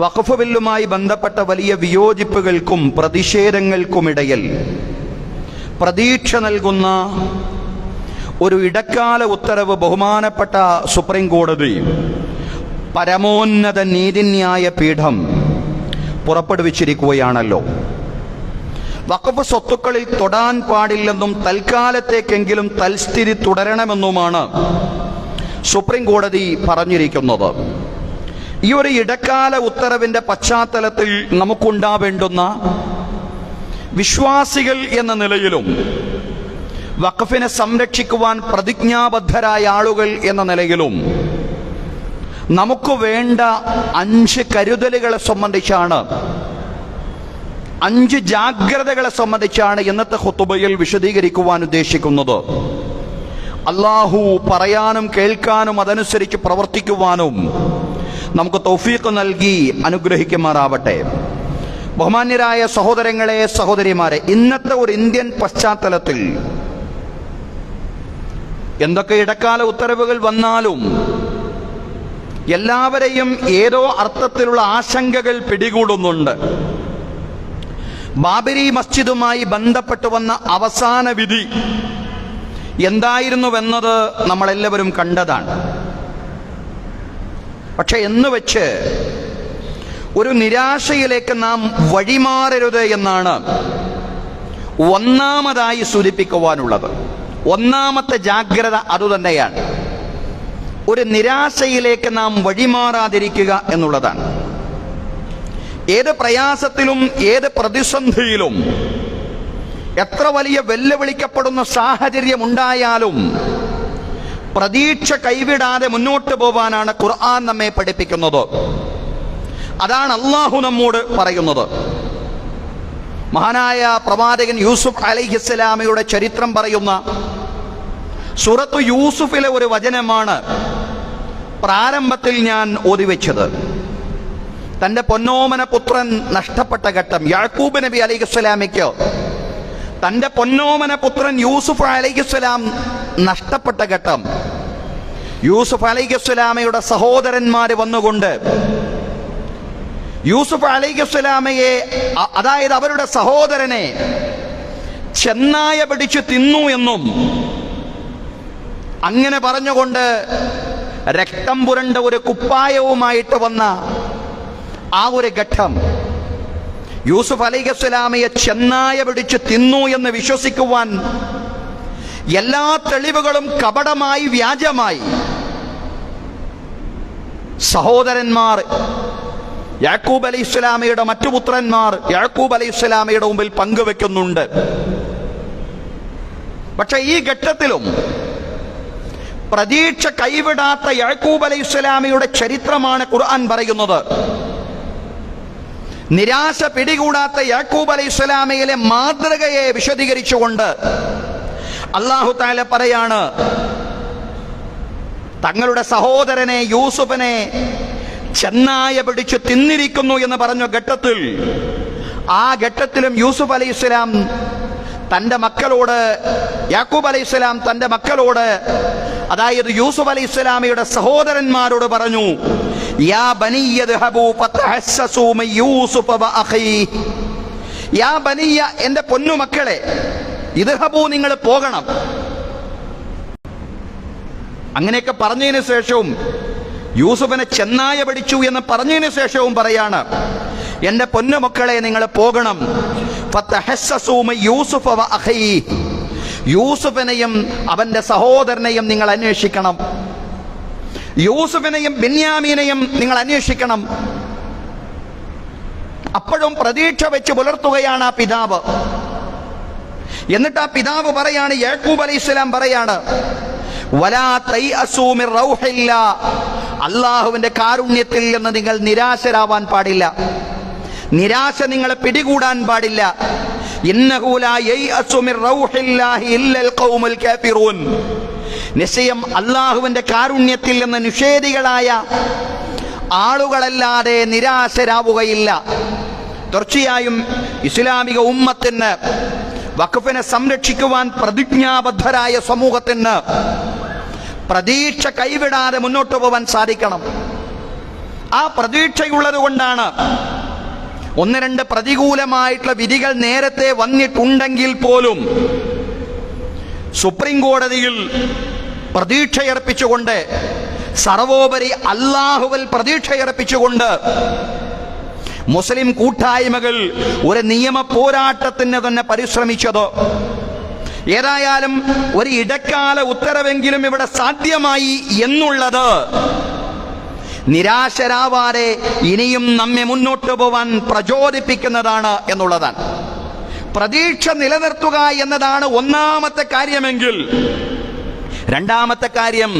വഖഫ് ബില്ലുമായി ബന്ധപ്പെട്ട വലിയ വിയോജിപ്പുകൾക്കും പ്രതിഷേധങ്ങൾക്കുമിടയിൽ പ്രതീക്ഷ നൽകുന്ന ഒരു ഇടക്കാല ഉത്തരവ് ബഹുമാനപ്പെട്ട സുപ്രീം കോടതി പരമോന്നത നീതിന്യായ പീഠം പുറപ്പെടുവിച്ചിരിക്കുകയാണല്ലോ. വഖഫ് സ്വത്തുക്കളിൽ തൊടാൻ പാടില്ലെന്നും തൽക്കാലത്തേക്കെങ്കിലും തൽസ്ഥിതി തുടരണമെന്നുമാണ് സുപ്രീം കോടതി പറഞ്ഞിരിക്കുന്നത്. ഈ ഒരു ഇടക്കാല ഉത്തരവിന്റെ പശ്ചാത്തലത്തിൽ നമുക്കുണ്ടാവേണ്ടുന്ന വിശ്വാസികൾ എന്ന നിലയിലും വഖഫിനെ സംരക്ഷിക്കുവാൻ പ്രതിജ്ഞാബദ്ധരായ ആളുകൾ എന്ന നിലയിലും നമുക്ക് വേണ്ട അഞ്ച് കരുതലുകളെ സംബന്ധിച്ചാണ് അഞ്ച് ജാഗ്രതകളെ സംബന്ധിച്ചാണ് ഇന്നത്തെ ഹുത്തുബയിൽ വിശദീകരിക്കുവാൻ ഉദ്ദേശിക്കുന്നത്. അള്ളാഹു പറയാനും കേൾക്കാനും അതനുസരിച്ച് പ്രവർത്തിക്കുവാനും നമുക്ക് തൗഫീഖ് നൽകി അനുഗ്രഹിക്കുമാറാവട്ടെ. ബഹുമാന്യരായ സഹോദരങ്ങളെ സഹോദരിമാരെ ഇന്നത്തെ ഒരു ഇന്ത്യൻ പശ്ചാത്തലത്തിൽ എന്തൊക്കെ ഇടക്കാല ഉത്തരവുകൾ വന്നാലും എല്ലാവരെയും ഏതോ അർത്ഥത്തിലുള്ള ആശങ്കകൾ പിടികൂടുന്നുണ്ട്. ബാബരി മസ്ജിദുമായി ബന്ധപ്പെട്ടു വന്ന അവസാന വിധി എന്തായിരുന്നുവെന്നത് നമ്മളെല്ലാവരും കണ്ടതാണ്. പക്ഷെ എന്ന് വെച്ച് ഒരു നിരാശയിലേക്ക് നാം വഴിമാറരുത് എന്നാണ് ഒന്നാമതായി സൂചിപ്പിക്കുവാനുള്ളത്. ഒന്നാമത്തെ ജാഗ്രത അതുതന്നെയാണ് ഒരു നിരാശയിലേക്ക് നാം വഴിമാറാതിരിക്കുക എന്നുള്ളതാണ്. ഏത് പ്രയാസത്തിലും ഏത് പ്രതിസന്ധിയിലും എത്ര വലിയ വെല്ലുവിളിക്കപ്പെടുന്ന സാഹചര്യം ഉണ്ടായാലും പ്രതീക്ഷ കൈവിടാതെ മുന്നോട്ട് പോവാനാണ് ഖുർആൻ നമ്മെ പഠിപ്പിക്കുന്നത്. അതാണ് അള്ളാഹു നമ്മോട് പറയുന്നത്. മഹാനായ പ്രവാചകൻ യൂസുഫ് അലൈഹിസ്സലാമയുടെ ചരിത്രം പറയുന്ന സൂറത്തു യൂസുഫിലെ ഒരു വചനമാണ് പ്രാരംഭത്തിൽ ഞാൻ ഓതിവെച്ചത്. തന്റെ പൊന്നോമന പുത്രൻ നഷ്ടപ്പെട്ട ഘട്ടം യാക്കൂബ് നബി അലൈഹിസ്സലാമയ്ക്ക് തന്റെ പൊന്നോമന പുത്രൻ യൂസുഫ് അലൈഹിസ്സലാം നഷ്ടപ്പെട്ട ഘട്ടം. യൂസുഫ് അലൈഹിസ്സലാമയുടെ സഹോദരന്മാർ വന്നുകൊണ്ട് യൂസുഫ് അലൈഹിസ്സലാമയെ അതായത് അവരുടെ സഹോദരനെ ചെന്നായ പിടിച്ചു തിന്നു എന്നും അങ്ങനെ പറഞ്ഞുകൊണ്ട് രക്തം പുരണ്ട ഒരു കുപ്പായവുമായിട്ട് വന്ന ആ ഒരു ഘട്ടം. യൂസുഫ് അലൈഹിസ്സലാമയെ ചെന്നായ പിടിച്ച് തിന്നു എന്ന് വിശ്വസിക്കുവാൻ എല്ലാ തെളിവുകളും കപടമായി വ്യാജമായി. സഹോദരന്മാർ യാക്കൂബ് അലൈഹി ഇസ്ലാമയുടെ മറ്റു പുത്രന്മാർ യാക്കൂബ് അലൈഹി ഇസ്ലാമയുടെ മുമ്പിൽ പങ്കുവെക്കുന്നുണ്ട്. പക്ഷെ ഈ ഘട്ടത്തിലും പ്രതീക്ഷ കൈവിടാത്ത യാക്കൂബ് അലൈഹി ഇസ്ലാമയുടെ ചരിത്രമാണ് ഖുർആൻ പറയുന്നത്. നിരാശ പിടികൂടാത്ത യാക്കൂബ് അലൈഹി ഇസ്ലാമയിലെ മാതൃകയെ വിശദീകരിച്ചുകൊണ്ട് അള്ളാഹു താല പറയാണ് തങ്ങളുടെ സഹോദരനെ യൂസുഫിനെ ചെന്നായ പിടിച്ചു തിന്നിരിക്കുന്നു എന്ന് പറഞ്ഞ ഘട്ടത്തിൽ ആ ഘട്ടത്തിലും യൂസുഫ് അലൈഹി ഇസ്ലാം തന്റെ മക്കളോട് യാക്കൂബ് അലൈഹി ഇസ്ലാം തന്റെ മക്കളോട് അതായത് യൂസുഫ് അലൈഹി ഇസ്ലാമയുടെ സഹോദരന്മാരോട് പറഞ്ഞു എന്റെ പൊന്നുമക്കളെ ഇദ്ഹബൂ നിങ്ങൾ പോകണം. അങ്ങനെയൊക്കെ പറഞ്ഞതിന് ശേഷവും യൂസുഫിനെ ചെന്നായ പഠിച്ചു എന്ന് പറഞ്ഞതിന് ശേഷവും പറയാണ് എന്റെ പൊന്നുമക്കളെ നിങ്ങൾ പോകണം. യൂസുഫിനെയും അവന്റെ സഹോദരനെയും നിങ്ങൾ അന്വേഷിക്കണം. യൂസുഫിനെയും ബെന്യാമീനെയും നിങ്ങൾ അന്വേഷിക്കണം. അപ്പോഴും പ്രതീക്ഷ വെച്ച് പുലർത്തുകയാണ് ആ പിതാവ്. എന്നിട്ട് ആ പിതാവ് പറയാണ് യാക്കൂബ് അലൈഹി സ്വലാം പറയാണ്. അള്ളാഹുവിന്റെ കാരുണ്യത്തിൽ നിന്ന് നിങ്ങൾ നിരാശരാവാൻ പാടില്ല. നിരാശ നിങ്ങളെ പിടികൂടാൻ പാടില്ല. ഇന്നഹു നിശ്ചയം അള്ളാഹുവിന്റെ കാരുണ്യത്തിൽ നിന്ന് നിഷേധികളായ ആളുകളല്ലാതെ നിരാശരാവുകയില്ല. തീർച്ചയായും ഇസ്ലാമിക ഉമ്മത്തിന് വഖഫിനെ സംരക്ഷിക്കുവാൻ പ്രതിജ്ഞാബദ്ധരായ സമൂഹത്തിന് പ്രതീക്ഷ കൈവിടാതെ മുന്നോട്ട് പോകാൻ സാധിക്കണം. ആ പ്രതീക്ഷയുള്ളത് കൊണ്ടാണ് ഒന്ന് രണ്ട് പ്രതികൂലമായിട്ടുള്ള വിധികൾ നേരത്തെ വന്നിട്ടുണ്ടെങ്കിൽ പോലും സുപ്രീം കോടതിയിൽ പ്രതീക്ഷയർപ്പിച്ചുകൊണ്ട് സർവോപരി അള്ളാഹുവിൽ പ്രതീക്ഷയർപ്പിച്ചുകൊണ്ട് മുസ്ലിം കൂട്ടായ്മകൾ ഒരു നിയമ പോരാട്ടത്തിന് തന്നെ പരിശ്രമിച്ചത് ഏതായാലും ഒരു ഇടക്കാല ഉത്തരവെങ്കിലും ഇവിടെ സാധ്യമായി എന്നുള്ളത് നിരാശരാവാതെ ഇനിയും നമ്മെ മുന്നോട്ട് പോവാൻ പ്രചോദിപ്പിക്കുന്നതാണ് എന്നുള്ളതാണ്. പ്രതീക്ഷ നിലനിർത്തുക എന്നതാണ് ഒന്നാമത്തെ കാര്യമെങ്കിൽ രണ്ടാമത്തെ കാര്യം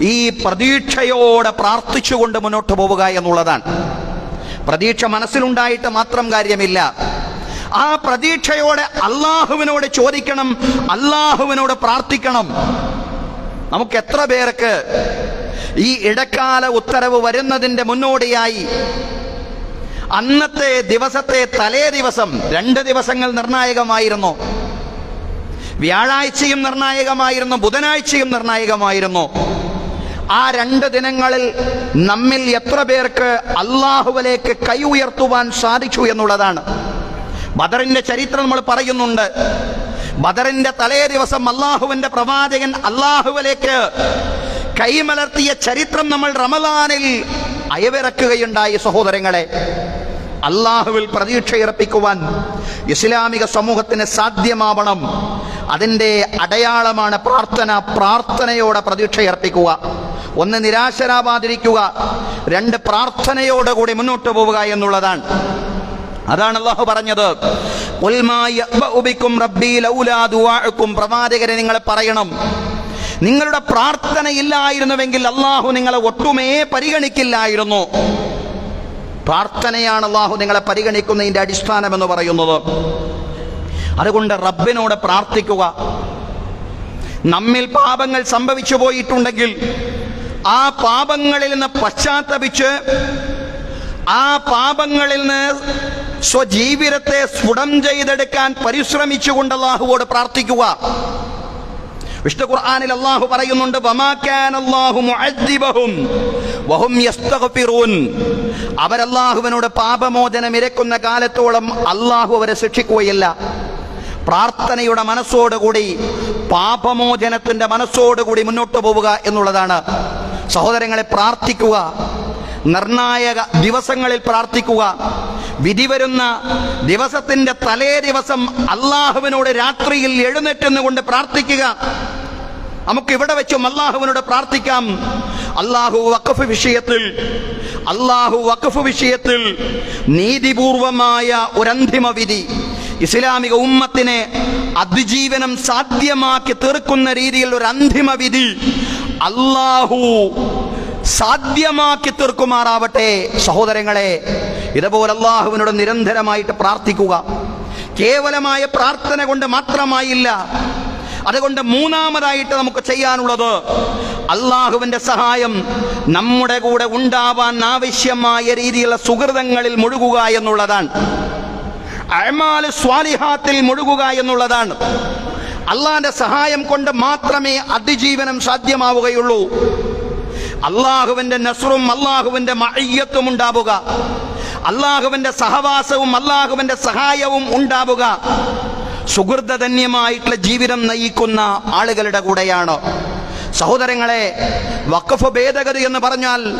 ഈ പ്രതീക്ഷയോടെ പ്രാർത്ഥിച്ചുകൊണ്ട് മുന്നോട്ട് പോവുക എന്നുള്ളതാണ്. പ്രതീക്ഷ മനസ്സിലുണ്ടായിട്ട് മാത്രം കാര്യമില്ല. ആ പ്രതീക്ഷയോടെ അള്ളാഹുവിനോട് ചോദിക്കണം അള്ളാഹുവിനോട് പ്രാർത്ഥിക്കണം. നമുക്ക് എത്ര പേർക്ക് ഈ ഇടക്കാല ഉത്തരവ് വരുന്നതിന്റെ മുന്നോടിയായി അന്നത്തെ ദിവസത്തെ തലേ ദിവസം രണ്ട് ദിവസങ്ങൾ നിർണായകമായിരുന്നു. വ്യാഴാഴ്ചയും നിർണായകമായിരുന്നു ബുധനാഴ്ചയും നിർണായകമായിരുന്നു. ആ രണ്ട് ദിനങ്ങളിൽ നമ്മിൽ എത്ര പേർക്ക് അള്ളാഹുവിലേക്ക് കൈ ഉയർത്തുവാൻ സാധിച്ചു എന്നുള്ളതാണ്. ബദറിന്റെ ചരിത്രം നമ്മൾ പറയുന്നുണ്ട്. ബദറിന്റെ തലേ ദിവസം അള്ളാഹുവിന്റെ പ്രവാചകൻ അള്ളാഹുവിലേക്ക് കൈമലർത്തിയ ചരിത്രം നമ്മൾ റമദാനിൽ അയവിറക്കുകയുണ്ടായി സഹോദരങ്ങളെ. അള്ളാഹുവിൽ പ്രതീക്ഷയിറപ്പിക്കുവാൻ ഇസ്ലാമിക സമൂഹത്തിന് സാധ്യമാവണം. അതിന്റെ അടയാളമാണ് പ്രാർത്ഥന. പ്രാർത്ഥനയോടെ പ്രതീക്ഷയർപ്പിക്കുക ഒന്ന് നിരാശരാവാതിരിക്കുക. രണ്ട് പ്രാർത്ഥനയോടെ കൂടി മുന്നോട്ട് പോവുക എന്നുള്ളതാണ്. അതാണ് അള്ളാഹു പറഞ്ഞത്. "ഖുൽ മാ റബ്ബീ ലൗലാ ദുആഉക്കും. പ്രവാചകരെ നിങ്ങളെ പറയണം. നിങ്ങളുടെ പ്രാർത്ഥന ഇല്ലായിരുന്നുവെങ്കിൽ അള്ളാഹു നിങ്ങളെ ഒട്ടുമേ പരിഗണിക്കില്ലായിരുന്നു. പ്രാർത്ഥനയാണ് അള്ളാഹു നിങ്ങളെ പരിഗണിക്കുന്നതിന്റെ അടിസ്ഥാനം എന്ന് പറയുന്നത്. അതുകൊണ്ട് റബ്ബിനോട് പ്രാർത്ഥിക്കുക. നമ്മിൽ പാപങ്ങൾ സംഭവിച്ചു പോയിട്ടുണ്ടെങ്കിൽ ആ പാപങ്ങളിൽ നിന്ന് പശ്ചാത്തപിച്ച് ആ പാപങ്ങളിൽ നിന്ന് സ്വജീവിതത്തെ സ്ഫുടം ചെയ്തെടുക്കാൻ പരിശ്രമിച്ചുകൊണ്ട് അള്ളാഹുവോട് പ്രാർത്ഥിക്കുക. വിഷ്ണു ഖുർആനിൽ അള്ളാഹു പറയുന്നുണ്ട് അവരല്ലാഹുവിനോട് പാപമോചനം ഇരക്കുന്ന കാലത്തോളം അള്ളാഹു അവരെ ശിക്ഷിക്കുകയില്ല. പ്രാർത്ഥനയുടെ മനസ്സോടുകൂടി പാപമോചനത്തിന്റെ മനസ്സോടുകൂടി മുന്നോട്ട് പോവുക എന്നുള്ളതാണ്. സഹോദരങ്ങളെ പ്രാർത്ഥിക്കുക നിർണായക ദിവസങ്ങളിൽ പ്രാർത്ഥിക്കുക വിധി വരുന്ന ദിവസത്തിന്റെ തലേ ദിവസം അള്ളാഹുവിനോട് രാത്രിയിൽ എഴുന്നേറ്റുന്നുകൊണ്ട് പ്രാർത്ഥിക്കുക. നമുക്ക് ഇവിടെ വെച്ചും അള്ളാഹുവിനോട് പ്രാർത്ഥിക്കാം. അള്ളാഹു വഖഫ് വിഷയത്തിൽ അള്ളാഹു വഖഫ് വിഷയത്തിൽ നീതിപൂർവമായ ഒരന്തിമ വിധി ഇസ്ലാമിക ഉമ്മത്തിനെ അതിജീവനം സാധ്യമാക്കി തീർക്കുന്ന രീതിയിൽ ഒരു അന്തിമ വിധി അള്ളാഹു സാധ്യമാക്കി തീർക്കുമാറാവട്ടെ സഹോദരങ്ങളെ. ഇതുപോലെ അള്ളാഹുവിനോട് നിരന്തരമായിട്ട് പ്രാർത്ഥിക്കുക. കേവലമായ പ്രാർത്ഥന കൊണ്ട് മാത്രമായില്ല അതുകൊണ്ട് മൂന്നാമതായിട്ട് നമുക്ക് ചെയ്യാനുള്ളത് അള്ളാഹുവിന്റെ സഹായം നമ്മുടെ കൂടെ ഉണ്ടാവാൻ ആവശ്യമായ രീതിയിലുള്ള സുഹൃതങ്ങളിൽ മുഴുകുക എന്നുള്ളതാണ്. അഴമാൽ സ്വാലിഹാത്തിൽ മുഴുകുക എന്നുള്ളതാണ്. അള്ളാന്റെ സഹായം കൊണ്ട് മാത്രമേ അതിജീവനം സാധ്യമാവുകയുള്ളൂ. അള്ളാഹുവിന്റെ നസറും അള്ളാഹുവിന്റെ മയ്യത്തും ഉണ്ടാവുക. അള്ളാഹുവിന്റെ സഹവാസവും അള്ളാഹുവിന്റെ സഹായവും ഉണ്ടാവുക. സുഹൃതധന്യമായിട്ടുള്ള ജീവിതം നയിക്കുന്ന ആളുകളുടെ കൂടെയാണ്. സഹോദരങ്ങളെ വഖഫ് ഭേദഗതി എന്ന് പറഞ്ഞാൽ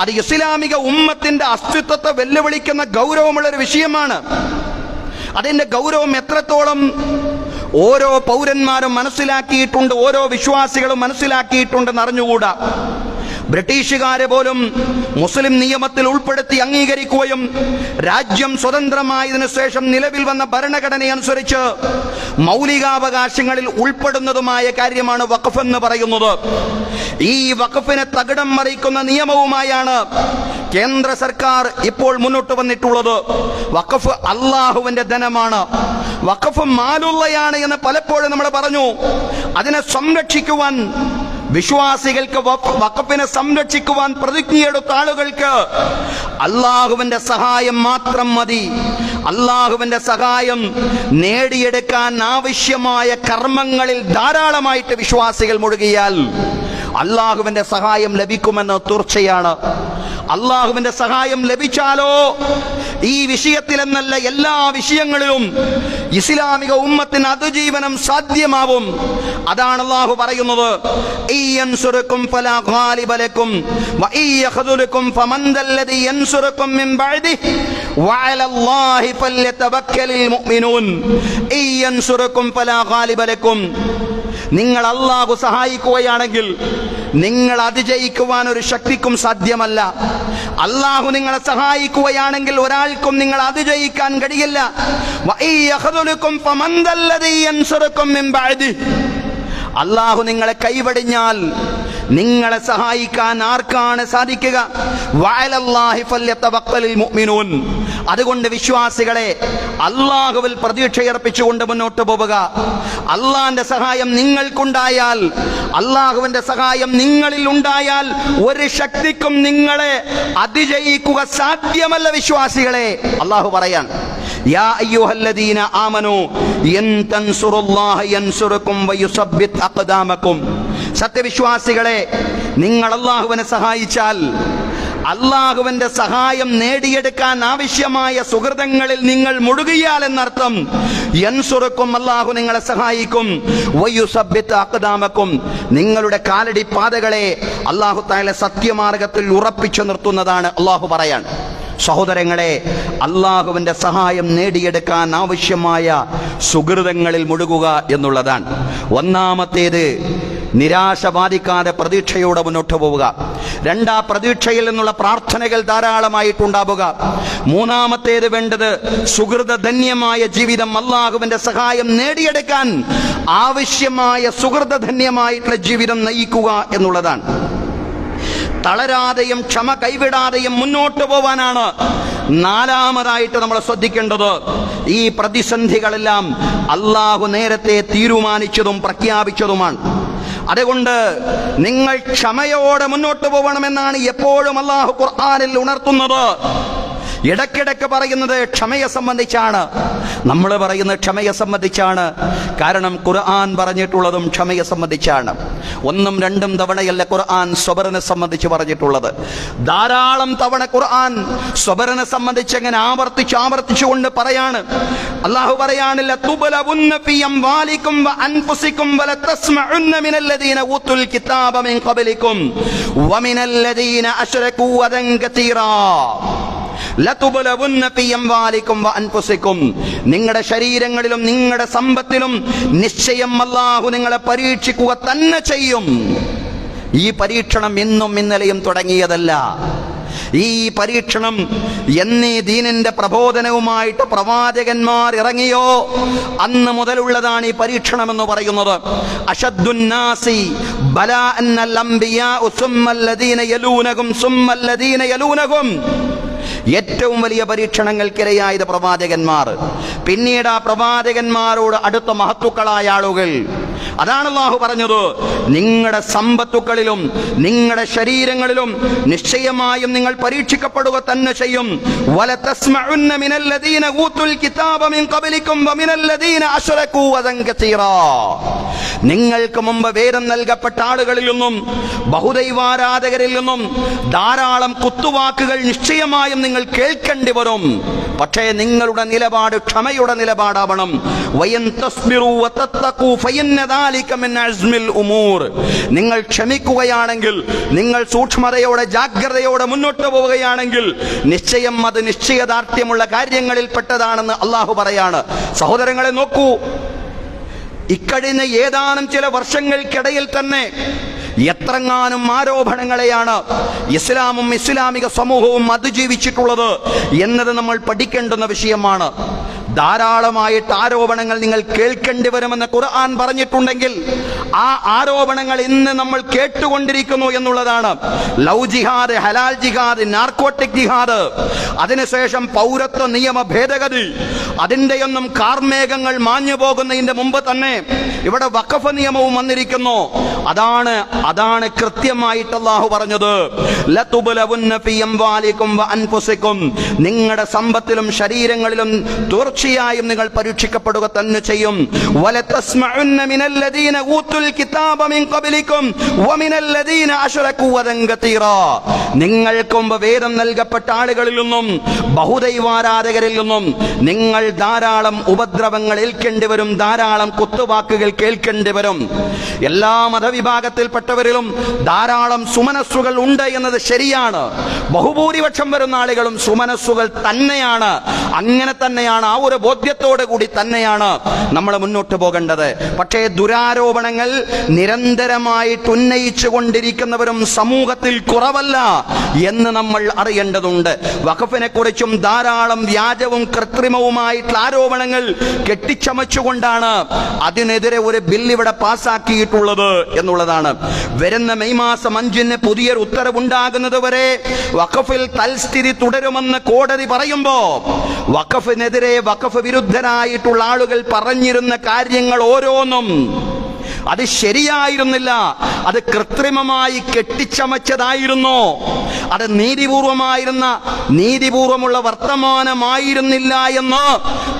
അത് ഇസ്ലാമിക ഉമ്മത്തിന്റെ അസ്തിത്വത്തെ വെല്ലുവിളിക്കുന്ന ഗൗരവമുള്ള ഒരു വിഷയമാണ്. അതിന്റെ ഗൗരവം എത്രത്തോളം ഓരോ പൗരന്മാരും മനസ്സിലാക്കിയിട്ടുണ്ട് ഓരോ വിശ്വാസികളും മനസ്സിലാക്കിയിട്ടുണ്ടെന്ന് അറിഞ്ഞുകൂടാ ബ്രിട്ടീഷുകാരെ പോലും മുസ്ലിം നിയമത്തിൽ ഉൾപ്പെടുത്തി അംഗീകരിക്കുകയും രാജ്യം സ്വതന്ത്രമായതിനു ശേഷം നിലവിൽ വന്ന ഭരണഘടനയനുസരിച്ച് മൗലികാവകാശങ്ങളിൽ ഉൾപ്പെടുന്നതുമായ കാര്യമാണ് വഖഫ് എന്ന് പറയുന്നത്. ഈ വഖഫിനെ തകിടം മറിക്കുന്ന നിയമവുമായാണ് കേന്ദ്ര സർക്കാർ ഇപ്പോൾ മുന്നോട്ട് വന്നിട്ടുള്ളത്. വഖഫ് അള്ളാഹുവിന്റെ ധനമാണ്. വഖഫ് മാലുള്ളയാണ് എന്ന് പലപ്പോഴും നമ്മൾ പറഞ്ഞു. അതിനെ സംരക്ഷിക്കുവാൻ വിശ്വാസികൾക്ക് വക്കപ്പിനെ സംരക്ഷിക്കുവാൻ പ്രതിജ്ഞയെടുത്ത ആളുകൾക്ക് അള്ളാഹുവിന്റെ സഹായം മാത്രം മതി. അള്ളാഹുവിന്റെ സഹായം നേടിയെടുക്കാൻ ആവശ്യമായ കർമ്മങ്ങളിൽ ധാരാളമായിട്ട് വിശ്വാസികൾ മുഴുകിയാൽ അള്ളാഹുവിന്റെ സഹായം ലഭിക്കുമെന്ന് തീർച്ചയാണ്. അള്ളാഹുവിന്റെ സഹായം ലഭിച്ചാലോ ഈ വിഷയത്തിലെന്നല്ല എല്ലാ വിഷയങ്ങളിലും ഇസ്ലാമിക ഉമ്മത്തിന് അതിജീവനം സാധ്യമാവും അതാണ് അള്ളാഹു പറയുന്നത് "ഈ ഫലാ ഗാലിബ വ ഈ ഫമൻ ദല്ലദി യൻസുറുക്കും മിൻ ബഅദിഹി, വഅലല്ലാഹി ഫല്യതവക്കലിൽ മുഅ്മിനൂൻ." "ഈ ഫലാ ഗാലിബ നിങ്ങൾ അള്ളാഹു സഹായിക്കുകയാണെങ്കിൽ നിങ്ങൾ അതിജയിക്കുവാൻ ഒരു ശക്തിക്കും സാധ്യമല്ല. അള്ളാഹു നിങ്ങളെ സഹായിക്കുകയാണെങ്കിൽ ഒരാൾക്കും നിങ്ങൾ അതിജയിക്കാൻ കഴിയില്ല. അള്ളാഹു നിങ്ങളെ കൈവടിഞ്ഞാൽ നിങ്ങളെ സഹായിക്കാൻ ആർക്കാണ് സാധിക്കുക? വഅലല്ലാഹി ഫല്യതവക്കലിൽ മുഅ്മിനൂൻ. അതുകൊണ്ട് വിശ്വാസികളെ അള്ളാഹുവിൽ പ്രതീക്ഷയർപ്പിച്ചുകൊണ്ട് മുന്നോട്ട് പോവുക. അള്ളാന്റെ സഹായം നിങ്ങൾക്കുണ്ടായാൽ അള്ളാഹുവിന്റെ സഹായം നിങ്ങളിൽ ഉണ്ടായാൽ ഒരു ശക്തിക്കും നിങ്ങളെ അതിജയിക്കുക സാധ്യമല്ല വിശ്വാസികളെ. അള്ളാഹു പറയാൻ യാ അയ്യുഹല്ലദീന തൻസുറുല്ലാഹ യൻസുറുക്കും സത്യവിശ്വാസികളെ നിങ്ങൾ അള്ളാഹുവിനെ സഹായിച്ചാൽ അള്ളാഹുവിന്റെ സഹായം നേടിയെടുക്കാൻ ആവശ്യമായ സുഹൃതങ്ങളിൽ നിങ്ങൾ മുഴുകിയാൽ എന്നർത്ഥം. യൻസുറുക്കും അള്ളാഹു നിങ്ങളെ സഹായിക്കും. അക്താമക്കും നിങ്ങളുടെ കാലടി പാതകളെ അള്ളാഹു താല സത്യമാർഗത്തിൽ ഉറപ്പിച്ചു നിർത്തുന്നതാണ് അള്ളാഹു പറയാൻ. സഹോദരങ്ങളെ അള്ളാഹുവിന്റെ സഹായം നേടിയെടുക്കാൻ ആവശ്യമായ സുഹൃതങ്ങളിൽ മുഴുകുക എന്നുള്ളതാണ്. ഒന്നാമത്തേത് നിരാശ ബാധിക്കാതെ പ്രതീക്ഷയോടെ മുന്നോട്ട് പോവുക. രണ്ടാ പ്രതീക്ഷയിൽ നിന്നുള്ള പ്രാർത്ഥനകൾ ധാരാളമായിട്ടുണ്ടാവുക. മൂന്നാമത്തേത് വേണ്ടത് സുഹൃതധന്യമായ ജീവിതം അള്ളാഹുവിന്റെ സഹായം നേടിയെടുക്കാൻ ആവശ്യമായ സുഹൃതധന്യമായിട്ടുള്ള ജീവിതം നയിക്കുക എന്നുള്ളതാണ്. തളരാതെയും ക്ഷമ കൈവിടാതെയും മുന്നോട്ട് പോവാനാണ് നാലാമതായിട്ട് നമ്മൾ ശ്രദ്ധിക്കേണ്ടത്. ഈ പ്രതിസന്ധികളെല്ലാം അള്ളാഹു നേരത്തെ തീരുമാനിച്ചതും പ്രഖ്യാപിച്ചതുമാണ്. അതുകൊണ്ട് നിങ്ങൾ ക്ഷമയോടെ മുന്നോട്ട് പോകണമെന്നാണ് എപ്പോഴും അള്ളാഹു ഖുർആാനിൽ ഉണർത്തുന്നത്. ഇടയ്ക്കിടയ്ക്ക് പറയുന്നത് ക്ഷമയെ സംബന്ധിച്ചാണ്. നമ്മൾ പറയുന്നത് ക്ഷമയെ സംബന്ധിച്ചാണ്. കാരണം ഖുർആൻ പറഞ്ഞിട്ടുള്ളതും ക്ഷമയെ സംബന്ധിച്ചാണ്. ഒന്നും രണ്ടും തവണയല്ല ഖുർആൻ സ്വബറിനെ സംബന്ധിച്ച് പറഞ്ഞിട്ടുള്ളത്. ധാരാളം തവണ ഖുർആൻ സ്വബറിനെ സംബന്ധിച്ച് അങ്ങനെ ആവർത്തിച്ച് ആവർത്തിച്ചുകൊണ്ട് പറയാണ്. അള്ളാഹു പറയാനില്ല തുബലവുന്ന ഫീ അംവാലിക്കും വ മിനല്ലദീന കിതാബ മിൻ അശ്റകൂ അദൻ കതീറാ നിങ്ങളുടെ ശരീരങ്ങളിലും നിങ്ങളുടെ സമ്പത്തിലും നിശ്ചയം അല്ലാഹു നിങ്ങളെ പരീക്ഷിക്കുക തന്നെ ചെയ്യും. ഈ പരീക്ഷണം ഇന്നും ഇന്നലെയും തുടങ്ങിയതല്ല. ഈ പരീക്ഷണം എന്നീ ദീനിന്റെ പ്രബോധനവുമായിട്ട് പ്രവാചകന്മാർ ഇറങ്ങിയോ? അന്ന് മുതലുള്ളതാണ് ഈ പരീക്ഷണം എന്ന് പറയുന്നത് അഷദ്ദുന്നാസി സുമ്മല്ലദീന യലൂനഹും ഏറ്റവും വലിയ പരീക്ഷണങ്ങൾക്കിരയായത് പ്രവാചകന്മാർ. പിന്നീട് ആ പ്രവാചകന്മാരോട് അടുത്ത മഹത്തുക്കളായ ആളുകൾ അതാണ് അള്ളാഹു പറഞ്ഞത്. നിങ്ങളുടെ സമ്പത്തുക്കളിലും നിങ്ങളുടെ ശരീരങ്ങളിലും നിശ്ചയമായും നിങ്ങൾ പരീക്ഷിക്കപ്പെടുക തന്നെ ചെയ്യും. നിങ്ങൾക്ക് മുമ്പ് വേദം നൽകപ്പെട്ട ആളുകളിൽ നിന്നും ബഹുദൈവാരാധകരിൽ നിന്നും ധാരാളം കുത്തുവാക്കുകൾ നിശ്ചയമായും നിങ്ങൾ കേൾക്കേണ്ടി വരും. പക്ഷേ നിങ്ങളുടെ നിലപാട് ക്ഷമയുടെ നിലപാടാവണം. നിങ്ങൾ ക്ഷമിക്കുകയാണെങ്കിൽ നിങ്ങൾ സൂക്ഷ്മതയോടെ ജാഗ്രതയോടെ മുന്നോട്ട് പോവുകയാണെങ്കിൽ നിശ്ചയം അത് നിശ്ചയദാർഢ്യമുള്ള കാര്യങ്ങളിൽ പെട്ടതാണെന്ന് അള്ളാഹു പറയാണ്. സഹോദരങ്ങളെ നോക്കൂ. ഇക്കഴിഞ്ഞ ഏതാനും ചില വർഷങ്ങൾക്കിടയിൽ തന്നെ എത്രങ്ങാനും ആരോപണങ്ങളെയാണ് ഇസ്ലാമും ഇസ്ലാമിക സമൂഹവും അതിജീവിച്ചിട്ടുള്ളത് എന്നത് നമ്മൾ പഠിക്കേണ്ടുന്ന വിഷയമാണ്. ധാരാളമായിട്ട് ആരോപണങ്ങൾ നിങ്ങൾ കേൾക്കേണ്ടി വരുമെന്ന് ഖുർആൻ പറഞ്ഞിട്ടുണ്ടെങ്കിൽ ആ ആരോപണങ്ങൾ ഇന്ന് നമ്മൾ കേട്ടുകൊണ്ടിരിക്കുന്നു എന്നുള്ളതാണ്. ലവ് ജിഹാദ് ഹലാൽ ജിഹാദ് നാർക്കോട്ടിക് ജിഹാദ്. അതിനുശേഷം പൗരത്വ നിയമ ഭേദഗതി. അതിന്റെയൊന്നും കാർമേഘങ്ങൾ മാഞ്ഞു പോകുന്നതിന്റെ മുമ്പ് തന്നെ ഇവിടെ വഖഫ് നിയമവും വന്നിരിക്കുന്നു. അതാണ് അതാണ് കൃത്യമായിട്ട് അള്ളാഹു പറഞ്ഞത്. നിങ്ങളുടെ സമ്പത്തിലും ശരീരങ്ങളിലും തീർച്ചയായും നിങ്ങൾ പരീക്ഷിക്കപ്പെടുക തന്നെ ചെയ്യും. നിങ്ങൾക്കുമ്പ് വേദം നൽകപ്പെട്ട ആളുകളിൽ നിന്നും ബഹുദൈവാരാധകരിൽ നിന്നും നിങ്ങൾ ധാരാളം ഉപദ്രവങ്ങൾ ഏൽക്കേണ്ടി വരും ധാരാളം കുത്തുവാക്കുകൾ കേൾക്കേണ്ടി വരും. എല്ലാ മതവിഭാഗത്തിൽപ്പെട്ടവരിലും ധാരാളം സുമനസ്സുകൾ ഉണ്ട് എന്നത് ശരിയാണ്. ബഹുഭൂരിപക്ഷം വരുന്ന ആളുകളും സുമനസ്സുകൾ തന്നെയാണ്. അങ്ങനെ തന്നെയാണ് ആ ഒരു ബോധ്യത്തോടു കൂടി തന്നെയാണ് നമ്മൾ മുന്നോട്ട് പോകേണ്ടത്. പക്ഷേ ദുരാരോപണങ്ങൾ നിരന്തരമായിട്ട് ഉന്നയിച്ചു കൊണ്ടിരിക്കുന്നവരും സമൂഹത്തിൽ കുറവല്ല എന്ന് നമ്മൾ അറിയേണ്ടതുണ്ട്. വഖഫിനെ കുറിച്ചും ധാരാളം വ്യാജവും കൃത്രിമവുമായിട്ടുള്ള ആരോപണങ്ങൾ കെട്ടിച്ചമച്ചുകൊണ്ടാണ് അതിനെതിരെ ഒരു ബില്ല് ഇവിടെ പാസ്സാക്കിയിട്ടുള്ളത് എന്നുള്ളതാണ്. വരുന്ന മെയ് മാസം അഞ്ചിന് പുതിയൊരു ഉത്തരവുണ്ടാകുന്നത് വരെ വഖഫിൽ തൽസ്ഥിതി തുടരുമെന്ന് കോടതി പറയുമ്പോ വഖഫിനെതിരെ വഖഫ് വിരുദ്ധരായിട്ടുള്ള ആളുകൾ പറഞ്ഞിരുന്ന കാര്യങ്ങൾ ഓരോന്നും അത് ശരിയായിരുന്നില്ല. അത് കൃത്രിമമായി കെട്ടിച്ചമച്ചതായിരുന്നു. അത് നീതിപൂർവമായിരുന്ന നീതിപൂർവമുള്ള വർത്തമാനമായിരുന്നില്ല എന്ന്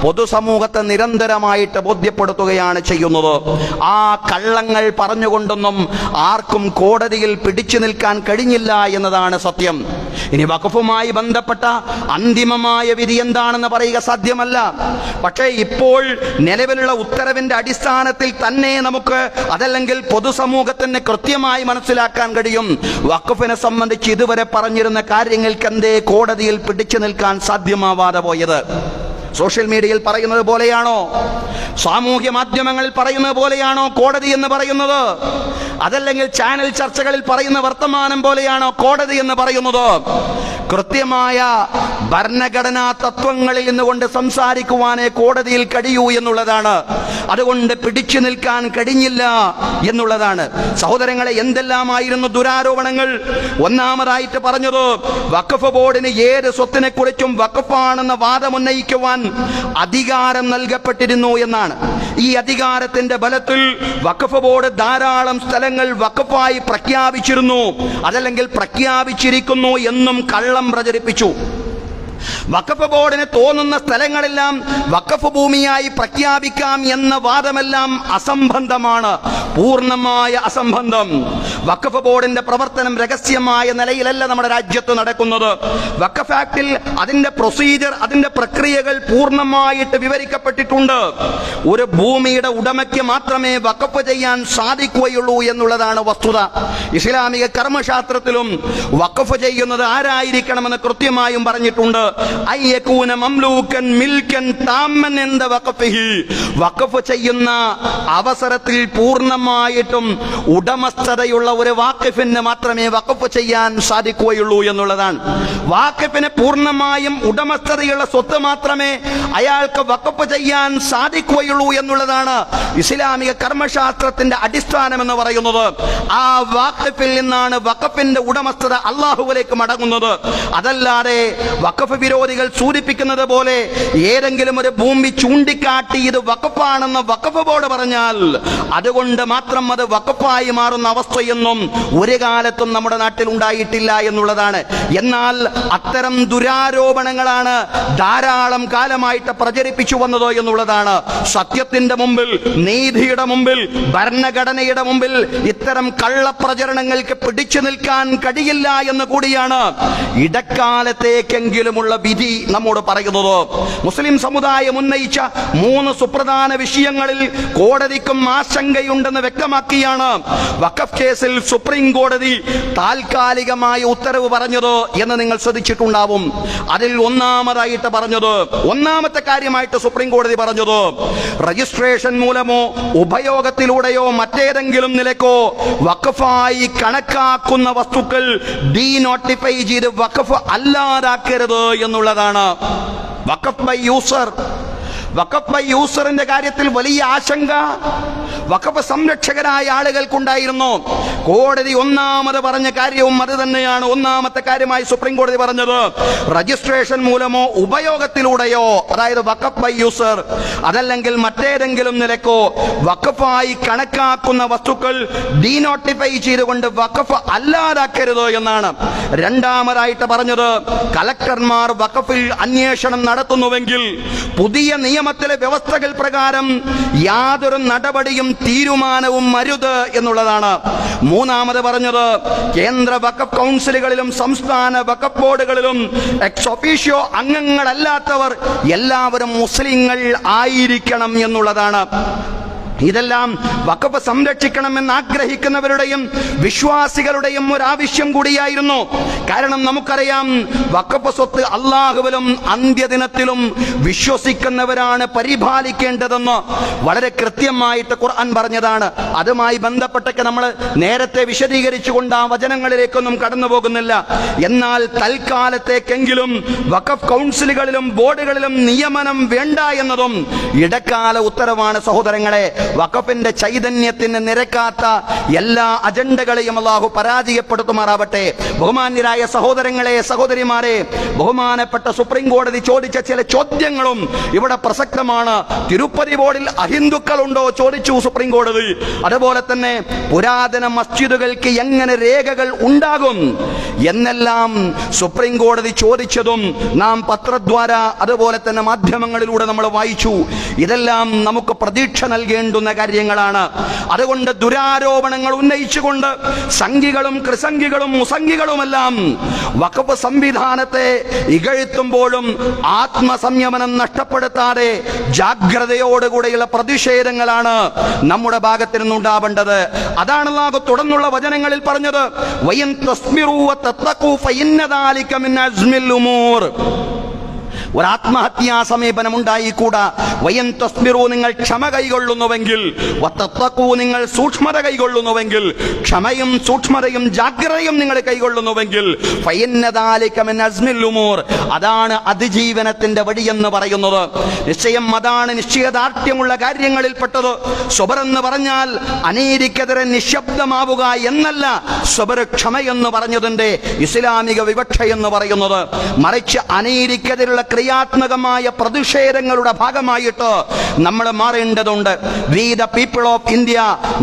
പൊതുസമൂഹത്തെ നിരന്തരമായിട്ട് ബോധ്യപ്പെടുത്തുകയാണ് ചെയ്യുന്നത്. ആ കള്ളങ്ങൾ പറഞ്ഞുകൊണ്ടൊന്നും ആർക്കും കോടതിയിൽ പിടിച്ചു നിൽക്കാൻ കഴിഞ്ഞില്ല എന്നതാണ് സത്യം. ഇനി വഖഫുമായി ബന്ധപ്പെട്ട അന്തിമമായ വിധി എന്താണെന്ന് പറയുക സാധ്യമല്ല. പക്ഷേ ഇപ്പോൾ നിലവിലുള്ള ഉത്തരവിന്റെ അടിസ്ഥാനത്തിൽ തന്നെ നമുക്ക് അതല്ലെങ്കിൽ പൊതുസമൂഹത്തിന് കൃത്യമായി മനസ്സിലാക്കാൻ കഴിയും. വഖഫിനെ സംബന്ധിച്ച് ഇതുവരെ പറഞ്ഞിരുന്ന കാര്യങ്ങൾക്ക് എന്തേ കോടതിയിൽ പിടിച്ചു നിൽക്കാൻ സാധ്യമാവാതെ പോയത്? സോഷ്യൽ മീഡിയയിൽ പറയുന്നത് പോലെയാണോ? സാമൂഹ്യ മാധ്യമങ്ങളിൽ പറയുന്നത് പോലെയാണോ? കോടതി എന്ന് പറയുന്നത്? അതല്ലെങ്കിൽ ചാനൽ ചർച്ചകളിൽ പറയുന്ന വർത്തമാനം പോലെയാണോ കോടതി എന്ന് പറയുന്നത്? കൃത്യമായ ഭരണഘടനാ തത്വങ്ങളിൽ നിന്നുകൊണ്ട് സംസാരിക്കുവാനേ കോടതിയിൽ കഴിയൂ എന്നുള്ളതാണ്. അതുകൊണ്ട് പിടിച്ചു നിൽക്കാൻ കഴിഞ്ഞില്ല എന്നുള്ളതാണ്. സഹോദരങ്ങളെ എന്തെല്ലാമായിരുന്നു ദുരാരോപണങ്ങൾ? ഒന്നാമതായിട്ട് പറഞ്ഞത് വഖഫ് ബോർഡിന് ഏത് സ്വത്തിനെ കുറിച്ചും വഖഫാണെന്ന വാദം ഉന്നയിക്കുവാൻ അധികാരം നൽകപ്പെട്ടിരുന്നു എന്നാണ്. ഈ അധികാരത്തിന്റെ ബലത്തിൽ വഖഫ് ബോർഡ് ധാരാളം സ്ഥലങ്ങൾ വഖഫായി പ്രഖ്യാപിച്ചിരുന്നു. അതല്ലെങ്കിൽ പ്രഖ്യാപിച്ചിരിക്കുന്നു എന്നും കള്ളം പ്രചരിപ്പിച്ചു. വഖഫ് ബോർഡിന് തോന്നുന്ന സ്ഥലങ്ങളെല്ലാം വഖഫ് ഭൂമിയായി പ്രഖ്യാപിക്കാം എന്ന വാദമെല്ലാം അസംബന്ധമാണ്. പൂർണമായ അസംബന്ധം. വഖഫ് ബോർഡിന്റെ പ്രവർത്തനം രഹസ്യമായ നിലയിലല്ല നമ്മുടെ രാജ്യത്ത് നടക്കുന്നത്. വഖഫ് ആക്ടിൽ അതിന്റെ പ്രൊസീജിയർ അതിന്റെ പ്രക്രിയകൾ പൂർണമായിട്ട് വിവരിക്കപ്പെട്ടിട്ടുണ്ട്. ഒരു ഭൂമിയുടെ ഉടമയ്ക്ക് മാത്രമേ വഖഫ് ചെയ്യാൻ സാധിക്കുകയുള്ളൂ എന്നുള്ളതാണ് വസ്തുത. ഇസ്ലാമിക കർമ്മശാസ്ത്രത്തിലും വഖഫ് ചെയ്യുന്നത് ആരായിരിക്കണമെന്ന് കൃത്യമായും പറഞ്ഞിട്ടുണ്ട്. മംലൂക്കൻ മിൽക്കൻ താമൻ എന്ത വഖഫിഹി. വഖഫ് ചെയ്യുന്ന അവസരത്തിൽ പൂർണമായിട്ടും ഉടമസ്ഥതയുള്ള ഒരു വാക്കിഫിന് മാത്രമേ വഖഫ് ചെയ്യാൻ സാധിക്കുകയുള്ളൂ എന്നുള്ളതാണ്. വാക്കിഫിന് പൂർണമായും ഉടമസ്ഥതയുള്ള സ്വത്ത് മാത്രമേ അയാൾക്ക് വഖഫ് ചെയ്യാൻ സാധിക്കുകയുള്ളൂ എന്നുള്ളതാണ് ഇസ്ലാമിക കർമ്മശാസ്ത്രത്തിന്റെ അടിസ്ഥാനം എന്ന് പറയുന്നത്. ആ വാക്കിഫിൽ നിന്നാണ് വഖഫിന്റെ ഉടമസ്ഥത അള്ളാഹുവിലേക്ക് മടങ്ങുന്നത്. അതല്ലാതെ വഖഫ് വിരോധികൾ സൂചിപ്പിക്കുന്നത് പോലെ ഏതെങ്കിലും ഒരു ഭൂമി ചൂണ്ടിക്കാട്ടി ഇത് വക്കപ്പാണെന്ന് വഖഫ് ബോർഡ് പറഞ്ഞാൽ അതുകൊണ്ട് മാത്രം അത് വഖഫായി മാറുന്ന അവസ്ഥയൊന്നും ഒരു കാലത്തും നമ്മുടെ നാട്ടിൽ ഉണ്ടായിട്ടില്ല എന്നുള്ളതാണ്. എന്നാൽ അത്തരം ദുരാരോപണങ്ങളാണ് ധാരാളം കാലമായിട്ട് പ്രചരിപ്പിച്ചു വന്നത് എന്നുള്ളതാണ്. സത്യത്തിന്റെ മുമ്പിൽ നീതിയുടെ മുമ്പിൽ ഭരണഘടനയുടെ മുമ്പിൽ ഇത്തരം കള്ളപ്രചരണങ്ങൾക്ക് പിടിച്ചു നിൽക്കാൻ കഴിയില്ല എന്ന് കൂടിയാണ്. ഇടക്കാലത്തേക്കെങ്കിലുമുള്ള വിധി നമ്മോട് പറയുന്നത്. മുസ്ലിം സമുദായം ഉന്നയിച്ച മൂന്ന് സുപ്രധാന വിഷയങ്ങളിൽ കോടതിക്കും ആശങ്കയുണ്ടെന്ന് വ്യക്തമാക്കിയാണ് വഖഫ് കേസിൽ സുപ്രീം കോടതി താൽക്കാലികമായ ഉത്തരവ് പറഞ്ഞത് എന്ന് നിങ്ങൾ ശ്രദ്ധിച്ചിട്ടുണ്ടാവും. അതിൽ ഒന്നാമതായിട്ട് പറഞ്ഞത് ഒന്നാമത്തെ കാര്യമായിട്ട് സുപ്രീം കോടതി പറഞ്ഞത് രജിസ്ട്രേഷൻ മൂലമോ ഉപയോഗത്തിലൂടെയോ മറ്റേതെങ്കിലും നിലക്കോ വഖഫായി കണക്കാക്കുന്ന വസ്തുക്കൾ ഡീനോട്ടിഫൈ ചെയ്ത് വഖഫ് അല്ലാതാക്കരുത് എന്നുള്ളതാണ് വഖഫ് ബൈ യൂസർ. വക്കഫ് യൂസറിന്റെ കാര്യത്തിൽ വലിയ ആശങ്ക. വഖഫ് സംരക്ഷകരായ ആളുകൾക്കുണ്ടായിരുന്നു. കോടതി ഒന്നാമത് പറഞ്ഞ കാര്യവും അത് തന്നെയാണ്. ഒന്നാമത്തെ കാര്യമായി സുപ്രീം കോടതി പറഞ്ഞത് രജിസ്ട്രേഷൻ മൂലമോ ഉപയോഗത്തിലൂടെയോ? അതായത് വഖഫ് ബൈ യൂസർ. അതല്ലെങ്കിൽ മറ്റേതെങ്കിലും നിലക്കോ വഖഫായി കണക്കാക്കുന്ന വസ്തുക്കൾ ഡീനോട്ടിഫൈ ചെയ്തുകൊണ്ട് വഖഫ് അല്ലാതാക്കരുത് എന്നാണ്. രണ്ടാമതായിട്ട് പറഞ്ഞത് കലക്ടർമാർ വഖഫിൽ അന്വേഷണം നടത്തുന്നുവെങ്കിൽ പുതിയ നിയമത്തിലെ വ്യവസ്ഥകൾ പ്രകാരം യാതൊരു നടപടിയും തീരുമാനവും അരുത് എന്നുള്ളതാണ്. മൂന്നാമത് പറഞ്ഞത് കേന്ദ്ര വക്കഫ് കൗൺസിലുകളിലും സംസ്ഥാന വക്കഫ് ബോർഡുകളിലും എക്സ് ഒഫീഷ്യോ അംഗങ്ങളല്ലാത്തവർ എല്ലാവരും മുസ്ലിങ്ങൾ ആയിരിക്കണം എന്നുള്ളതാണ്. ഇതെല്ലാം വഖഫ് സംരക്ഷിക്കണമെന്ന് ആഗ്രഹിക്കുന്നവരുടെയും വിശ്വാസികളുടെയും ഒരു ആവശ്യം കൂടിയായിരുന്നു. കാരണം നമുക്കറിയാം വഖഫ് സ്വത്ത് അള്ളാഹുവിലും അന്ത്യദിനത്തിലും വിശ്വസിക്കുന്നവരാണ് പരിപാലിക്കേണ്ടതെന്ന് വളരെ കൃത്യമായിട്ട് ഖുർആൻ പറഞ്ഞതാണ്. അതുമായി ബന്ധപ്പെട്ടൊക്കെ നമ്മൾ നേരത്തെ വിശദീകരിച്ചുകൊണ്ട് ആ വചനങ്ങളിലേക്കൊന്നും കടന്നു പോകുന്നില്ല എന്നാൽ തൽക്കാലത്തേക്കെങ്കിലും വഖഫ് കൗൺസിലുകളിലും ബോർഡുകളിലും നിയമനം വേണ്ട എന്നതും ഇടക്കാല ഉത്തരവാണ് സഹോദരങ്ങളെ. വഖഫിന്റെ ചൈതന്യത്തിന് നിരക്കാത്ത എല്ലാ അജണ്ടകളെയും അള്ളാഹു പരാജയപ്പെടുത്തുമാറാവട്ടെ. ബഹുമാന്യരായ സഹോദരങ്ങളെ സഹോദരിമാരെ ബഹുമാനപ്പെട്ട സുപ്രീം കോടതി ചോദിച്ച ചില ചോദ്യങ്ങളും ഇവിടെ പ്രസക്തമാണ്. തിരുപ്പതി ബോർഡിൽ അഹിന്ദുക്കൾ ഉണ്ടോ ചോദിച്ചു സുപ്രീം കോടതി. അതുപോലെ തന്നെ പുരാതന മസ്ജിദുകൾക്ക് എങ്ങനെ രേഖകൾ ഉണ്ടാകും എന്നെല്ലാം സുപ്രീം കോടതി ചോദിച്ചതും നാം പത്രദ്വാര അതുപോലെ തന്നെ മാധ്യമങ്ങളിലൂടെ നമ്മൾ വായിച്ചു. ഇതെല്ലാം നമുക്ക് പ്രതീക്ഷ നൽകേണ്ടുന്ന കാര്യങ്ങളാണ്. അതുകൊണ്ട് ദുരാരോപണങ്ങൾ ഉന്നയിച്ചുകൊണ്ട് സംഘികളും കൃസംഘികളും മുസംഘികളുമെല്ലാം വഖഫ് സംവിധാനത്തെ ഇകഴ്ത്തുമ്പോഴും ആത്മസംയമനം നഷ്ടപ്പെടുത്താതെ ജാഗ്രതയോടുകൂടെയുള്ള പ്രതിഷേധങ്ങളാണ് നമ്മുടെ ഭാഗത്ത് നിന്നുണ്ടാവേണ്ടത്. അതാണ് അല്ലാഹു തുടർന്നുള്ള വചനങ്ങളിൽ പറഞ്ഞത് വയൻ തസ്മിറൂ ഫഇന്ന മിൻ അസ്മിൽ ഉമൂർ. ഒരു ആത്മഹത്യാ സമീപനം ഉണ്ടായിക്കൂടാ വയൻ തസ്മിറു നിങ്ങൾ ക്ഷമ കൈകൊള്ളുന്നുവെങ്കിൽ നിങ്ങൾ സൂക്ഷ്മത കൈകൊള്ളുന്നുവെങ്കിൽ ക്ഷമയും സൂക്ഷ്മതയും ജാഗ്രതയും നിങ്ങൾ കൈകൊള്ളുന്നുവെങ്കിൽ അതാണ് അതിജീവനത്തിന്റെ വഴിയെന്ന് പറയുന്നത്. നിശ്ചയം അതാണ് നിശ്ചയദാർഢ്യമുള്ള കാര്യങ്ങളിൽപ്പെട്ടത്. സ്വബർ എന്ന് പറഞ്ഞാൽ അനീതിക്കെതിരെ നിശബ്ദമാവുക എന്നല്ല സ്വബർ ക്ഷമയെന്ന് പറഞ്ഞതിന്റെ ഇസ്ലാമിക വിവക്ഷ എന്ന് പറയുന്നത്. മറിച്ച് അനീതിക്കെതിരുള്ള ക്രിയാത്മകമായ പ്രതിഷേധങ്ങളുടെ ഭാഗമായിട്ട് നമ്മൾ മാറേണ്ടതുണ്ട്. We the people of India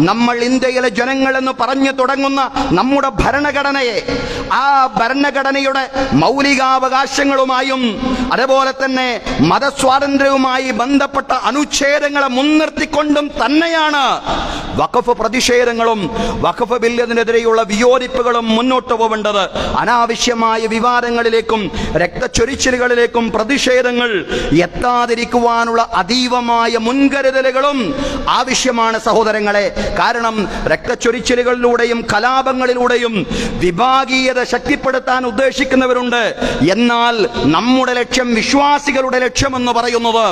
നമ്മൾ ഇന്ത്യയിലെ ജനങ്ങൾ എന്ന് പറഞ്ഞു തുടങ്ങുന്ന നമ്മുടെ ഭരണഘടനയെ ആ ഭരണഘടനയുടെ മൗലികാവകാശങ്ങളുമായും അതുപോലെ തന്നെ മതസ്വാതന്ത്ര്യവുമായി ബന്ധപ്പെട്ട അനുച്ഛേദങ്ങളെ മുൻനിർത്തിക്കൊണ്ടും തന്നെയാണ് വഖഫ് പ്രതിഷേധങ്ങളും വഖഫ് ബില്ലിനെതിരെയുള്ള വിയോജിപ്പുകളും മുന്നോട്ട് പോകേണ്ടത് അനാവശ്യമായ വിവാദങ്ങളിലേക്കും രക്തച്ചൊരിച്ചിലുകളിലേക്കും പ്രതിഷേധങ്ങൾ എത്താതിരിക്കുവാനുള്ള അതീവമായ മുൻകരുതലുകളും ആവശ്യമാണ് സഹോദരങ്ങളെ. കാരണം രക്തച്ചൊരിച്ചിലുകളിലൂടെയും കലാപങ്ങളിലൂടെയും വിഭാഗീയത ശക്തിപ്പെടുത്താൻ ഉദ്ദേശിക്കുന്നവരുണ്ട്. എന്നാൽ നമ്മുടെ ലക്ഷ്യം വിശ്വാസികളുടെ ലക്ഷ്യമെന്ന് പറയുന്നത്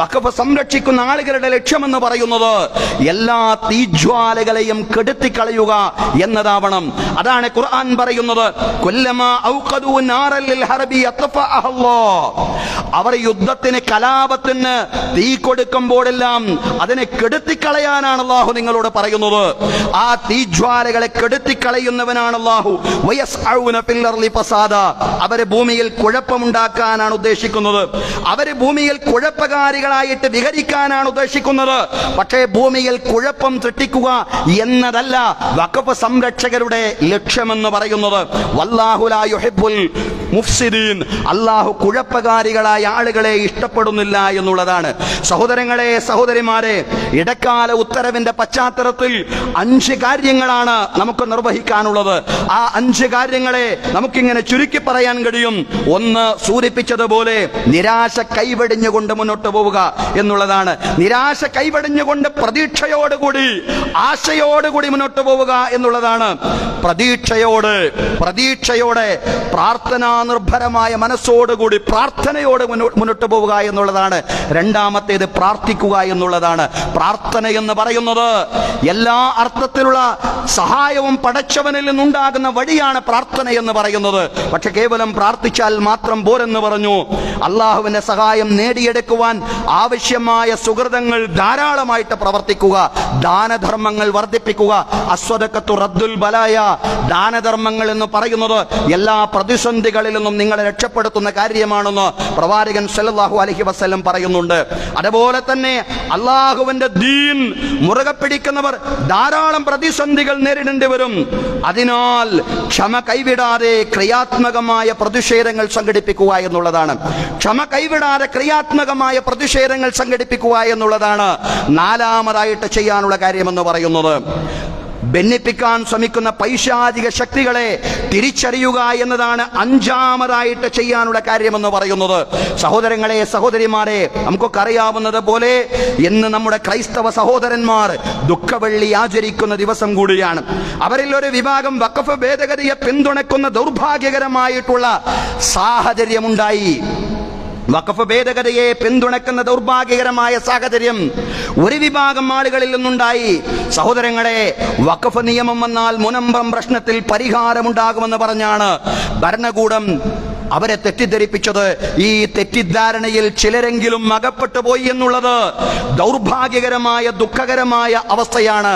വഖഫ് സംരക്ഷിക്കുന്ന ആളുകളുടെ ലക്ഷ്യമെന്ന് പറയുന്നത് എല്ലാ തീജ്വാലകളെയും കെടുത്തിക്കളയുക എന്നതാവണം അതാണ് ഖുർആൻ പറയുന്നത്. അവർ യുദ്ധത്തിന് കലാപത്തിന് തീ കൊടുക്കുമ്പോഴെല്ലാം അതിനെ കെടുത്തിക്കളയാനാണ് അള്ളാഹു നിങ്ങളോട് പറയുന്നത്. ആ തീജ്വാലകളെ കെടുത്തിക്കളയുന്നവനാണ് അള്ളാഹു അവരെ ഭൂമിയിൽ കുഴപ്പമുണ്ടാക്കാനാണ് ഉദ്ദേശിക്കുന്നത്. അവർ ഭൂമിയിൽ കുഴപ്പകാരികളായിട്ട് വിഹരിക്കാനാണ് ഉദ്ദേശിക്കുന്നത്. പക്ഷേ ഭൂമിയിൽ കുഴപ്പം സൃഷ്ടിക്കുക എന്നതല്ല വഖഫ് സംരക്ഷകരുടെ ലക്ഷ്യമെന്ന് പറയുന്നത്. അള്ളാഹു കുഴപ്പകാരികളായ ആളുകളെ ഇഷ്ടപ്പെടുന്നില്ല എന്നുള്ളതാണ്. സഹോദരങ്ങളെ സഹോദരിമാരെ ഇടക്കാല ഉത്തരവിന്റെ പശ്ചാത്തലത്തിൽ അഞ്ച് കാര്യങ്ങളാണ് നമുക്ക് നിർവഹിക്കാനുള്ളത്. ആ അഞ്ച് കാര്യങ്ങളെ നമുക്കിങ്ങനെ ചുരുക്കി പറയാൻ കഴിയും. ഒന്ന് സൂചിപ്പിച്ചതുപോലെ നിരാശ കൈവെടിഞ്ഞുകൊണ്ട് മുന്നോട്ട് പോവുക എന്നുള്ളതാണ്. നിരാശ കൈവെടിഞ്ഞുകൊണ്ട് പ്രതീക്ഷയോടുകൂടി ആശയോടുകൂടി മുന്നോട്ട് പോവുക എന്നുള്ളതാണ്. പ്രതീക്ഷയോട് പ്രതീക്ഷയോടെ പ്രാർത്ഥനാ നിർഭരമായ മനസ്സോടുകൂടി പ്രാർത്ഥനയോട് മുന്നോ- മുന്നോട്ട് പോവുക എന്നുള്ളതാണ്. രണ്ടാമത്തേത് പ്രാർത്ഥിക്കുക എന്നുള്ളതാണ്. പ്രാർത്ഥന എന്ന് പറയുന്നത് എല്ലാ അർത്ഥത്തിലുള്ള സഹായവും പടച്ചവനിൽ നിന്നുണ്ടാകുന്ന വഴിയാണ് പ്രാർത്ഥന എന്ന് പറയുന്നത്. പക്ഷെ കേവലം പ്രാർത്ഥിച്ചാൽ മാത്രം പോരെന്ന് പറഞ്ഞു. അള്ളാഹുവിന്റെ സഹായം നേടിയെടുക്കുവാൻ ആവശ്യമായ സുഹൃതങ്ങൾ ധാരാളമായിട്ട് പ്രവർത്തിക്കുക. ദാനധർമ്മങ്ങൾ വർദ്ധിപ്പിക്കുക. അസ്വദക്കത്തു റദ്ദുൽ ബലായ. ദാനധർമ്മങ്ങൾ എന്ന് പറയുന്നത് എല്ലാ പ്രതിസന്ധികളിൽ നിന്നും നിങ്ങളെ രക്ഷപ്പെടുത്തുന്ന കാര്യമാണെന്ന് പ്രവാചകൻ സല്ലല്ലാഹു അലൈഹി വസല്ലം പറയുന്നുണ്ട്. അതുപോലെ തന്നെ അള്ളാഹുവിന്റെ ദീൻ. മുറുകെ പിടിക്കുന്നവർ ധാരാളം പ്രതിസന്ധികൾ നേരിടേണ്ടി വരും. അതിനാൽ ക്ഷമ കൈവിടാതെ ക്രിയാത്മകമായ പ്രതിഷേധങ്ങൾ സംഘടിപ്പിക്കുക എന്നുള്ളതാണ്. ക്ഷമ കൈവിടാതെ ക്രിയാത്മകമായ പ്രതിഷേധങ്ങൾ സംഘടിപ്പിക്കുക എന്നുള്ളതാണ് നാലാമതായിട്ട് ചെയ്യാനുള്ള കാര്യമെന്ന് പറയുന്നത്. ഭിന്നിപ്പിക്കാൻ ശ്രമിക്കുന്ന പൈശാചിക ശക്തികളെ തിരിച്ചറിയുക എന്നതാണ് അഞ്ചാമതായിട്ട് ചെയ്യാനുള്ള കാര്യമെന്ന് പറയുന്നത്. സഹോദരങ്ങളെ സഹോദരിമാരെ നമുക്കൊക്കെ അറിയാവുന്നത് പോലെ ഇന്ന് നമ്മുടെ ക്രൈസ്തവ സഹോദരന്മാർ ദുഃഖവെള്ളി ആചരിക്കുന്ന ദിവസം കൂടിയാണ്. അവരിൽ ഒരു വിഭാഗം വഖഫ് ഭേദഗതിയെ പിന്തുണയ്ക്കുന്ന ദൗർഭാഗ്യകരമായിട്ടുള്ള സാഹചര്യമുണ്ടായി. വഖഫ് ഭേദഗതിയെ പിന്തുണക്കുന്ന ദൗർഭാഗ്യകരമായ സാഹചര്യം ഒരു വിഭാഗം ആളുകളിൽ നിന്നുണ്ടായി. സഹോദരങ്ങളെ വഖഫ് നിയമം വന്നാൽ മുനമ്പം പ്രശ്നത്തിൽ പരിഹാരമുണ്ടാകുമെന്ന് പറഞ്ഞാണ് ഭരണകൂടം അവരെ തെറ്റിദ്ധരിപ്പിച്ചത് ഈ തെറ്റിദ്ധാരണയിൽ ചിലരെങ്കിലും അകപ്പെട്ടു പോയി എന്നുള്ളത് ദൗർഭാഗ്യകരമായ ദുഃഖകരമായ അവസ്ഥയാണ്.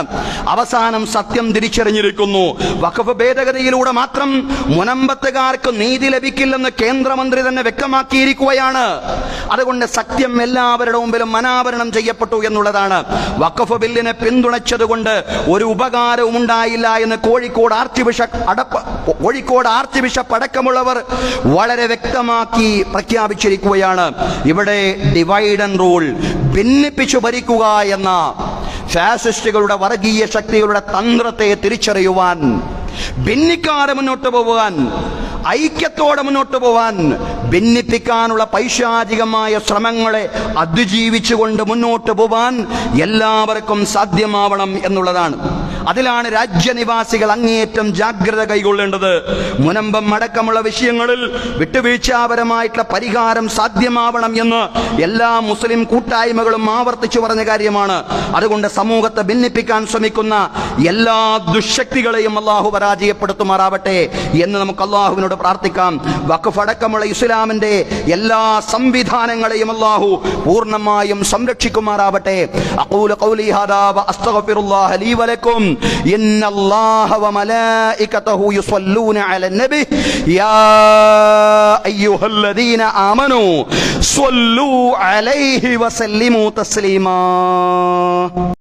അവസാനം സത്യം തിരിച്ചറിഞ്ഞിരിക്കുന്നു. വഖഫ് ഭേദഗതിയിലൂടെ മാത്രം മുനമ്പത്തുകാർക്ക് നീതി ലഭിക്കില്ലെന്ന് കേന്ദ്രമന്ത്രി തന്നെ വ്യക്തമാക്കിയിരിക്കുകയാണ്. അതുകൊണ്ട് സത്യം എല്ലാവരുടെ മുമ്പിലും അനാവരണം ചെയ്യപ്പെട്ടു എന്നുള്ളതാണ്. വഖഫ് ബില്ലിനെ പിന്തുണച്ചതുകൊണ്ട് ഒരു ഉപകാരവും ഉണ്ടായില്ല എന്ന് Kozhikode archbishop Kozhikode archbishop അടക്കമുള്ളവർ വളരെ വ്യക്തമാക്കി പ്രഖ്യാപിച്ചിരിക്കുകയാണ്. ഇവിടെ ഡിവൈഡ് ആൻഡ് റൂൾ ഭിന്നിപ്പിച്ചു ഭരിക്കുക എന്ന ഫാസിസ്റ്റുകളുടെ വർഗീയ ശക്തികളുടെ തന്ത്രത്തെ തിരിച്ചറിയുവാൻ ഭിന്നിക്കാതെ മുന്നോട്ട് പോവാൻ ഐക്യത്തോടെ മുന്നോട്ട് പോവാൻ ഭിന്നിപ്പിക്കാനുള്ള പൈശാചികമായ ശ്രമങ്ങളെ അതിജീവിച്ചുകൊണ്ട് മുന്നോട്ട് പോവാൻ എല്ലാവർക്കും സാധ്യമാവണം എന്നുള്ളതാണ്. അതിലാണ് രാജ്യനിവാസികൾ അങ്ങേയറ്റം ജാഗ്രത കൈകൊള്ളേണ്ടത്. മുനമ്പം അടക്കമുള്ള വിഷയങ്ങളിൽ വിട്ടുവീഴ്ചാപരമായിട്ടുള്ള പരിഹാരം സാധ്യമാവണം എന്ന് എല്ലാ മുസ്ലിം കൂട്ടായ്മകളും ആവർത്തിച്ചു പറഞ്ഞ കാര്യമാണ്. അതുകൊണ്ട് സമൂഹത്തെ ഭിന്നിപ്പിക്കാൻ ശ്രമിക്കുന്ന എല്ലാ ദുശക്തികളെയും അള്ളാഹു പരാജയപ്പെടുത്തുമാറാവട്ടെ എന്ന് നമുക്ക് അള്ളാഹുവിനോട് പ്രാർത്ഥിക്കാം. വഖഫ് അടക്കമുള്ള ഇസ്ലാമിന്റെ എല്ലാ സംവിധാനങ്ങളെയും അള്ളാഹു പൂർണമായും സംരക്ഷിക്കുമാറാവട്ടെ. അഖൂലു ഖൗലി ഹാദാ വഅസ്തഗ്ഫിറുല്ലാഹ ലീ വലക്കും ഇന്നല്ലാഹ വമലായികതഹു യുസല്ലൂന അലൻ നബി. യാ അയ്യുഹല്ലദീന ആമനൂ സ്വല്ലൂ അലൈഹി വസല്ലിമു തസ്ലീമാ.